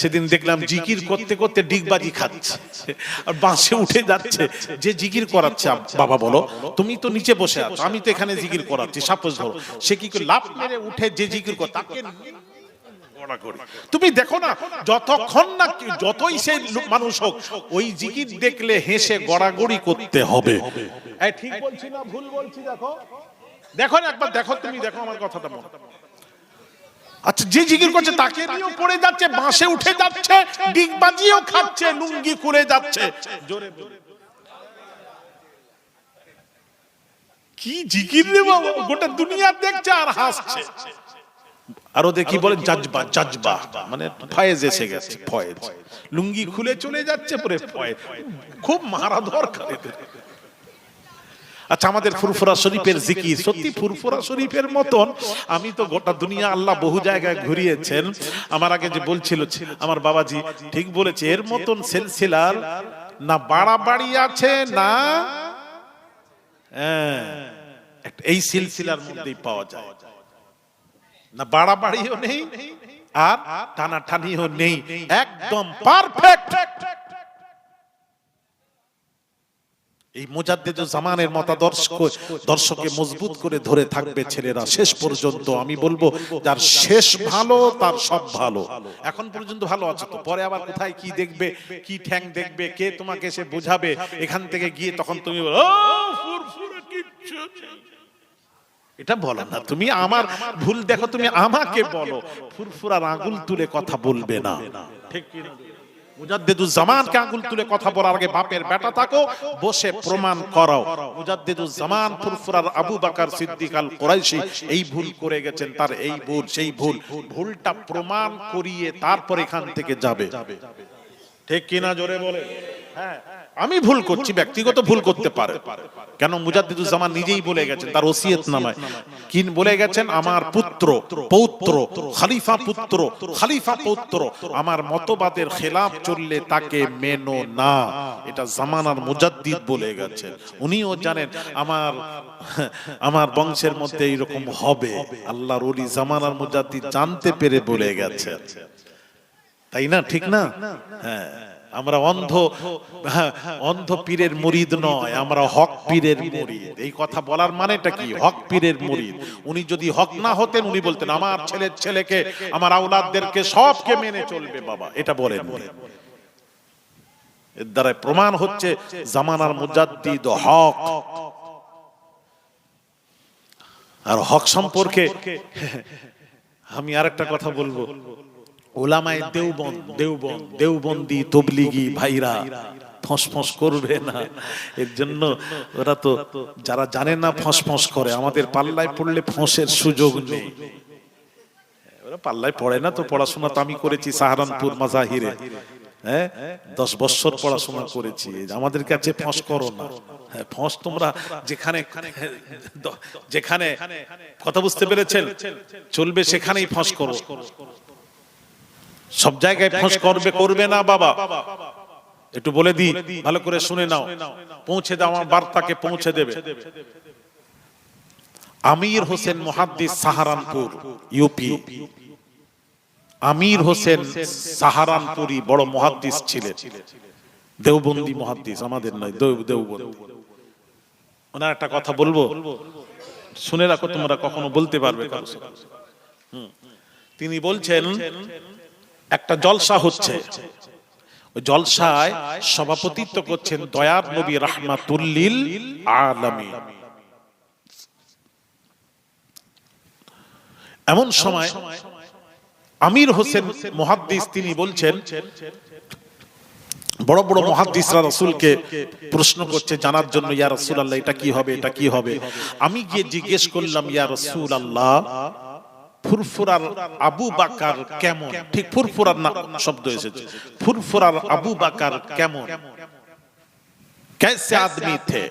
সেদিন দেখলাম জিকির করতে করতে ডিগবাজি খাচ্ছে। আর বাঁশে উঠে যাচ্ছে যে জিকির করাচ্ছে বাবা বলো, তুমি তো নিচে বসে আছো, আমি তো এখানে জিকির করাচ্ছি, সাপোজ ধরো, সে কি লাভ মেরে উঠে যে জিকির কর, তাকে তুমি দেখো না, যতক্ষণ না যতই সে মানুষ হোক, ওই জিকির দেখলে হেসে গড়াগড়ি করতে হবে। ঠিক বলছি না, ভুল বলছি, দেখো। দেখো না, একবার দেখো তুমি, দেখো আমার কথাটা মনে। আচ্ছা যে জিকির করছে তাকে নিয়েও পড়ে যাচ্ছে বাঁশে উঠে যাচ্ছে ডিগবাজিও খাচ্ছে লুঙ্গি করে যাচ্ছে। জোরে। কি জিকির রে বাবা গোটা দুনিয়া দেখছে আর হাসছে। আরও দেখি বলে জাজবা জাজবা মানে ফয়েজ এসে গেছে ফয়েজ। লুঙ্গি খুলে চলে যাচ্ছে পরে ফয়েজ। খুব মারা দরকার এদের। আচ্ছা আমাদের ফুরফুরা শরীফের জিকির সত্যি ফুরফুরা শরীফের মতন আমি তো গোটা দুনিয়া আল্লাহ বহু জায়গায় ঘুরিয়েছেন। আমার আগে যে বলছিল আমার বাবাজি ঠিক বলেছে এর মতন সেলসিলার না বাড়াবাড়ি আছে না হ্যাঁ, এই সিলসিলার মধ্যেই পাওয়া যায়। না বাড়াবাড়িও নেই আর টানাটানিও নেই একদম পারফেক্ট এই মুজাদ্দিদ জামানের মতাদর্শ দর্শকে মজবুত করে ধরে থাকবে ছেলেরা। শেষ পর্যন্ত আমি বলব যার শেষ ভালো তার সব ভালো। এখন পর্যন্ত ভালো আছে তো পরে আবার কোথায় কি দেখবে কি ঠ্যাং দেখবে কে তোমাকে এসে বোঝাবে এখান থেকে গিয়ে তখন তুমি বলো, "ও, ফুরফুরে কিচ্ছু এটা বলো না তুমি আমার ভুল দেখো তুমি আমাকে বলো। ফুরফুরার আঙুল তুলে কথা বলবে না। ঠিক কি প্রমাণ করো। মুজাদ্দিদুজ জামান ফুরফুরার আবু বাকার সিদ্দিক আল এই ভুল করে গেছেন, তার এই ভুল, সেই ভুল। ভুলটা প্রমাণ করিয়ে তারপর এখান থেকে যাবে। ঠিক কিনা জোরে বলে? হ্যাঁ। আমি ভুল করছি ব্যক্তিগত ভুল করতে পারে। কেন মুজাদ্দিদুজ জামান নিজেই বলে গেছেন তার ওসিয়ত নামায়। কি বলে গেছেন? আমার পুত্র পৌত্র খলিফা পুত্র খলিফা পৌত্র আমার মতবাদের খেলাফ চললে তাকে মেনো না। এটা জামানার মুজাদ্দিদ বলে গেছেন। উনিও জানেন আমার আমার বংশের মধ্যে এইরকম হবে। আল্লাহর ওলি জামানার মুজাদ্দিদ জানতে পেরে বলে গেছেন। তাই না? ঠিক না? হ্যাঁ। আমরা অন্ধ অন্ধ পীরের মুরিদ নয়, আমরা হক পীরের মুরিদ। এই কথা বলার মানেটা কি? হক পীরের মুরিদ। উনি যদি হক না হতেন, উনি বলতেন, আমার ছেলের ছেলেকে, আমার আউলাদদেরকে সবকে মেনে চলবে বাবা। এটা বলেন। এর দ্বারা প্রমাণ হচ্ছে জামানার মুজাদ্দিদ হক। আর হক সম্পর্কে আমি আরেকটা কথা বলব। ওলামায় দেওবন্দ দেওবন্দ দেওবন্দি তবলিগি ভাইরা ফস ফস করবে না। এর জন্য ওরা তো যারা জানে না ফস ফস করে আমাদের পাল্লায় পড়লে ফসের সুযোগ নেই। ওরা পাল্লায় পড়ে না তো পড়াশোনা তো আমি করেছি সাহারানপুর মাজাহিরে। হ্যাঁ? দশ বছর পড়াশোনা করেছি। আমাদের কাছে ফস করো না। হ্যাঁ ফস তোমরা যেখানে যেখানে কথা বুঝতে পেরেছেন? চলবে সেখানেই ফস করো। সব জায়গায় ফস করবে করবে না বাবা। একটু বলে দি ভালো করে শুনে নাও। পৌঁছে দাও আমার বার্তাকে পৌঁছে দেবে। আমির হোসেন মুহাদ্দিস সাহারানপুর ইউপি। আমির হোসেন সাহারানপুরি বড় মুহাদ্দিস ছিলেন। দেওবন্দি মুহাদ্দিস আমাদের নয় দেও দেওবন্দি। ওনার একটা কথা বলব? শুনে রাখো তোমরা কখনো বলতে পারবে। তিনি বলছেন একটা জলসা হচ্ছে। জলসায় সভাপতিত্ব করছেন দয়ার নবী রাহমাতুল্লিল এমন সময় আমির হোসেন মুহাদ্দিস তিনি বলছেন, বড় বড় মহাদিসরা রসুলকে প্রশ্ন করছে জানার জন্য, ইয়া রসুল আল্লাহ এটা কি হবে? এটা কি হবে? আমি গিয়ে জিজ্ঞেস করলাম, ইয়া রসুল আল্লাহ ফুরফুরার আবু বাকার কেমন? ঠিক ফুরফুরার না শব্দ এসেছে। ফুরফুরার আবু বাকার কেমন? কেসে আদমি থে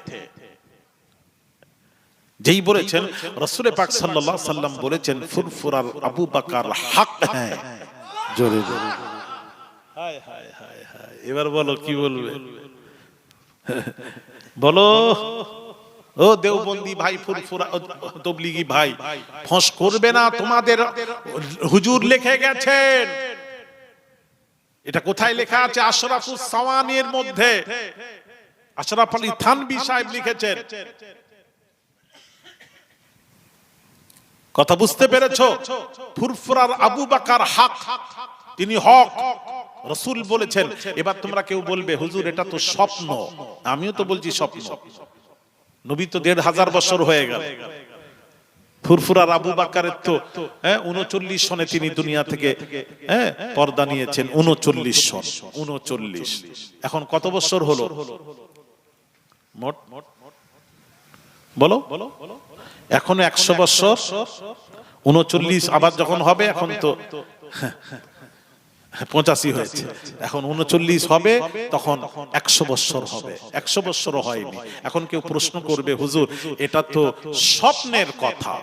যেই বলেছেন রসুল পাক সাল্লাল্লাহু সাল্লাম বলেছেন ফুরফুরার আবু বাকার হক হ্যাঁ জোরে জোরে। হায় হায় হায় হায়। এবার বলো কি বলবে? বলো। ও দেওবন্দি ভাই ফুরফুরা তবলিগি ভাই, ফস করবে না, তোমাদের হুজুর লিখে গেছেন। এটা কোথায় লেখা আছে? আশরাফুস সাওয়ানির মধ্যে। আশরাফ আলী থানবি সাহেব লিখেছেন। কথা বুঝতে পেরেছ? ফুরফুরার আবু বাকার হক, তিনি হক, রসুল বলেছেন। এবার তোমরা কেউ বলবে, হুজুর, এটা তো স্বপ্ন। আমিও তো বলছি স্বপ্ন। নবী তো দেড় হাজার বছর হয়ে গেল। ফুরফুরার আবু বাকারের তো হ্যাঁ উনচল্লিশ সনে তিনি দুনিয়া থেকে হ্যাঁ পর্দা নিয়েছেন, উনচল্লিশ সন, উনচল্লিশ। এখন কত বছর হলো? মোট? বলো? এখনও একশো বছর? উনচল্লিশ আবার যখন হবে, এখন তো পঁচাশি হয়েছে। এখন উনচল্লিশ হবে তখন একশো বৎসর হবে। একশো বৎসর হয়নি। এখন কেউ প্রশ্ন করবে হুজুর এটা তো স্বপ্নের কথা।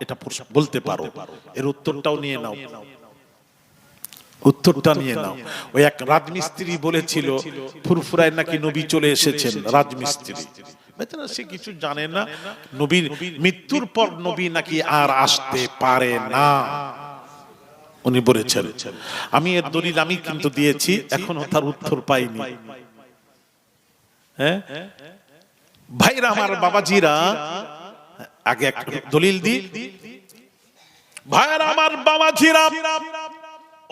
এটা বলতে পারো। এর উত্তরটাও নিয়ে নাও। উত্তরটা নিয়ে নাও। ওই এক রাজমিস্ত্রি বলেছিল ফুরফুরায় নাকি নবী চলে এসেছেন? রাজমিস্ত্রি। সে কিছু জানে না। নবীর মৃত্যুর পর নবী নাকি আর আসতে পারে না। উনি বলেছেন, আমি এর দলিল আমি কিন্তু দিয়েছি, এখনও তার উত্তর পাইনি। হ্যাঁ? ভাইরা আমার বাবাজিরা, আগে দলিল দি। ভাইরা আমার বাবাজিরা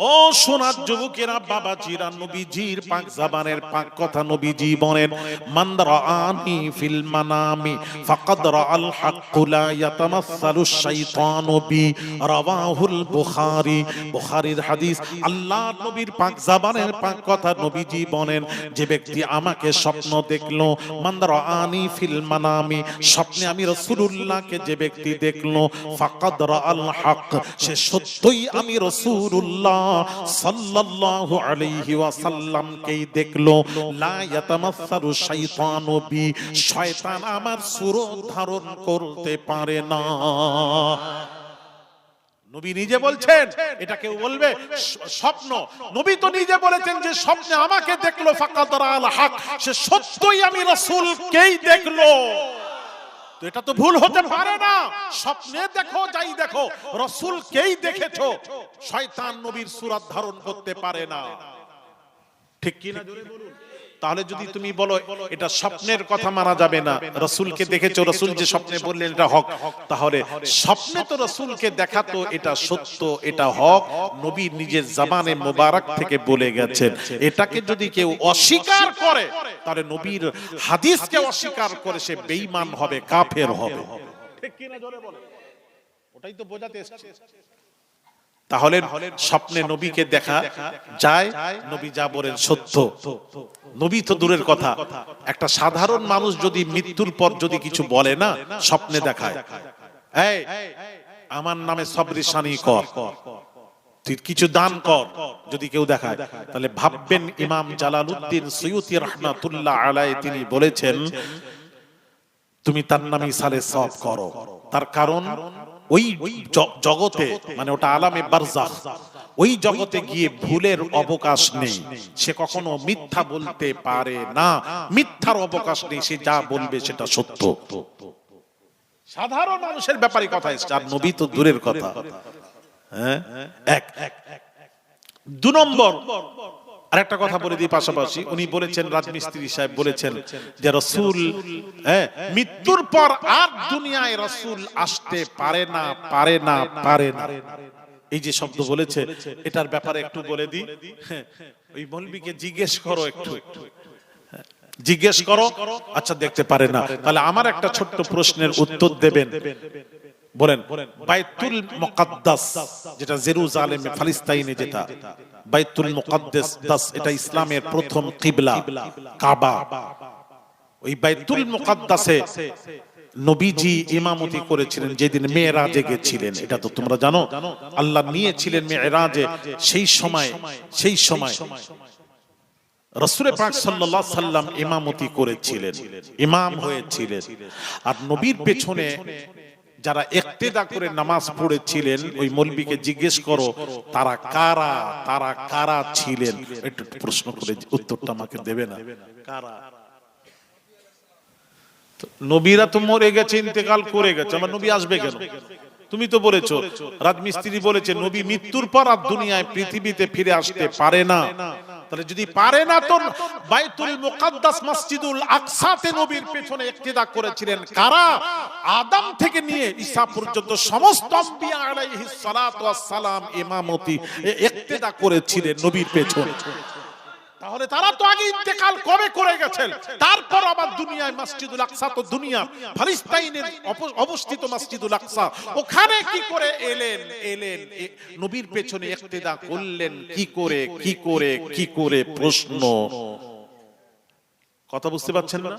ও সোনার যুবকেরা, বাবাজিরা, নবীজির পাক জাবানের পাক কথা নবীজি বলেন, মানদারা আনি ফিল মানামি, ফাকাদ রাআল হাক্কু লা ইয়াতামাসসালু শাইতানু বি রাওয়াহুল বুখারী। বুখারীর হাদিস, আল্লাহ নবীর পাক জাবানের পাক কথা নবীজি বলেন, যে ব্যক্তি আমাকে স্বপ্ন দেখল, মানদারা আনি ফিল মানামি, স্বপ্নে আমি রাসূলুল্লাহকে যে ব্যক্তি দেখল, ফাকাদ রাআল হক সে সত্যই আমি রাসূলুল্লাহ সাল্লাল্লাহু আলাইহি ওয়াসাল্লামকেই দেখল, লা ইয়াতামাসসালু শাইতানু বি, শয়তান আমার সুরত ধারণ করতে পারে না। নবী নিজে বলছেন, এটা কেউ বলবে? স্বপ্ন। নবী তো নিজে বলেছেন যে স্বপ্নে আমাকে দেখল রাআল হক, সে সত্যই আমি রাসূলকেই দেখল। তো এটা তো ভুল হতে পারে না। স্বপ্নে দেখো, যাই দেখো, রসুলকেই দেখেছ। শয়তান নবীর সুরাত ধারণ করতে পারে না। ঠিক কিনা? জোরে বলুন তাহলে যদি তুমি বলো এটা স্বপ্নের কথা মানা যাবে না। রসুলকে দেখেছ রসুল যে স্বপ্নে বললেন এটা হক। তাহলে স্বপ্নে তো রসুলকে দেখা তো এটা সত্য এটা হক। নবী নিজের জামানে মোবারক থেকে বলে গেছেন। এটাকে যদি কেউ অস্বীকার করে তাহলে নবীর হাদিসকে অস্বীকার করে সে বেঈমান হবে কাফের হবে। ঠিক কিনা জোরে বলে। ওটাই তো বোঝাতে এসছে তাহলে স্বপ্নে নবীকে দেখা যায় নবী যা বলেন সত্য। নবী তো দূরের কথা। একটা সাধারণ মানুষ যদি মৃত্যুর পর যদি কিছু বলে না স্বপ্নে দেখায়। এই আমার নামে সবরি শানি কর। তুই কিছু দান কর যদি কেউ দেখায়। তাহলে ভাববেন ইমাম জালালউদ্দিন সৈয়দি রহমাতুল্লাহ আলাই তিনি বলেছেন তুমি তার নামে সালে সব করো। তার কারণ ওই জগতে মানে ওটা আলামে বারজাখ, ওই জগতে গিয়ে ভুলের অবকাশ নেই। সে কখনো মিথ্যা বলতে পারে না। মিথ্যার অবকাশ নেই, সে যা বলবে সেটা সত্য। সাধারণ মানুষের ব্যাপারে কথা এসছে, আর নবী তো দূরের কথা। হ্যাঁ? এক। দু নম্বর আরেকটা কথা বলে দিই পাশাপাশি। উনি বলেছেন রাজমিস্ত্রি সাহেব বলেছেন যে রসুল হ্যাঁ, মৃত্যুর পর আর দুনিয়ায় রসুল আসতে পারে না পারে না পারে না এই যে শব্দ বলেছে এটার ব্যাপারে একটু বলে দিই। হ্যাঁ, ওই মৌলবীকে জিজ্ঞেস করো একটু। হ্যাঁ, জিজ্ঞেস করো আচ্ছা দেখতে পারে না। তাহলে আমার একটা ছোট্ট প্রশ্নের উত্তর দেবেন। বলেন বাইতুল মুকাদ্দাস যেটা জেরুজালেমে ফালিস্তাইনে যেটা। বাইতুল মুকাদ্দাস, দাস, এটা ইসলামের প্রথম কিবলা, কাবা। ওই বাইতুল মুকাদ্দাসে নবীজি ইমামতি করেছিলেন, যেদিন মেয়েরাজে গেছিলেন। এটা তো তোমরা জানো, আল্লাহ নিয়েছিলেন মেয়েরাজে সেই সময় সেই সময় রসুলের পাক আলাইহি সাল্লাম ইমামতি করেছিলেন, ইমাম হয়েছিলেন। আর নবীর পেছনে যারা ইক্তেদা করে নামাজ পড়েছিলেন, ওই মৌলবীকে জিজ্ঞেস করো, তারা কারা তারা কারা ছিলেন? একটু প্রশ্ন করে উত্তরটা আমাকে দেবে না। কারা? নবীরা তো মরে গেছে, ইন্তেকাল করে গেছে, আমার নবী আসবে কেন? তুমি তো বলেছ, রাজমিস্ত্রি বলেছে, নবী মৃত্যুর পর আর দুনিয়ায়, পৃথিবীতে ফিরে আসতে পারে না। তাহলে যদি পারে না তো বাইতুল মুকাদ্দাস মসজিদুল আকসাতে নবীর পেছনে ইক্তিদা করেছিলেন কারা? আদম থেকে নিয়ে ঈসা পর্যন্ত সমস্ত আম্বিয়া আলাইহিস সালাতু ওয়াস সালাম ইমামতি ইক্তিদা করেছিলেন নবীর পেছনে। তাহলে তারা তো আগে ইন্তেকাল কবে করে গেছেন? তারপর আবার দুনিয়ায় মসজিদুল আকসা তো দুনিয়া ফলিস্তাইনের অবস্থিত মসজিদুল আকসা। ওখানে কি করে এলেন এলেন নবীর পেছনে ইক্তেদা করলেন, কি করে কি করে কি করে প্রশ্ন? কথা বুঝতে পারছেন না?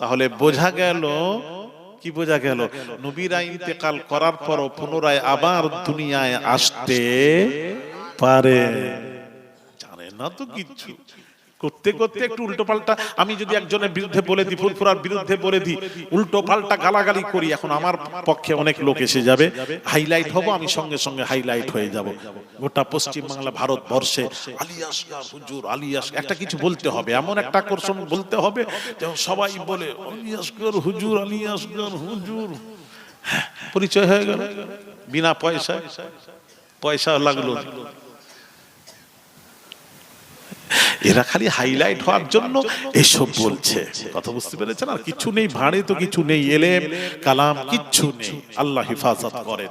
তাহলে বোঝা গেল, কি বোঝা গেল? নবীরা ইন্তেকাল করার পরও পুনরায় আবার দুনিয়ায় আসতে পারে। না তো কিচ্ছু। করতে করতে একটু উল্টো পাল্টা আমি যদি একজনের বিরুদ্ধে বলে দিই ফুরফুরার বিরুদ্ধে বলে দিই উল্টো পাল্টা গালাগালি করি এখন আমার পক্ষে অনেক লোক এসে যাবে। হাইলাইট হব আমি সঙ্গে সঙ্গে হাইলাইট হয়ে যাব। গোটা পশ্চিম বাংলা ভারতবর্ষে আলিয়াসগার হুজুর আলিয়াস একটা কিছু বলতে হবে এমন একটা আকর্ষণ বলতে হবে যেমন সবাই বলে আলিয়াসগর হুজুর আলিয়াসগর হুজুর। হ্যাঁ, পরিচয় হয়ে গেল। বিনা পয়সায় পয়সা লাগল। এরা খালি হাইলাইট হওয়ার জন্য এসব বলছে। কথা বুঝতে পেরেছেন? আর কিছু নেই, ভাড়ে তো কিছু নেই, এলেম, কালাম, কিচ্ছু নেই। আল্লাহ হেফাজত করেন।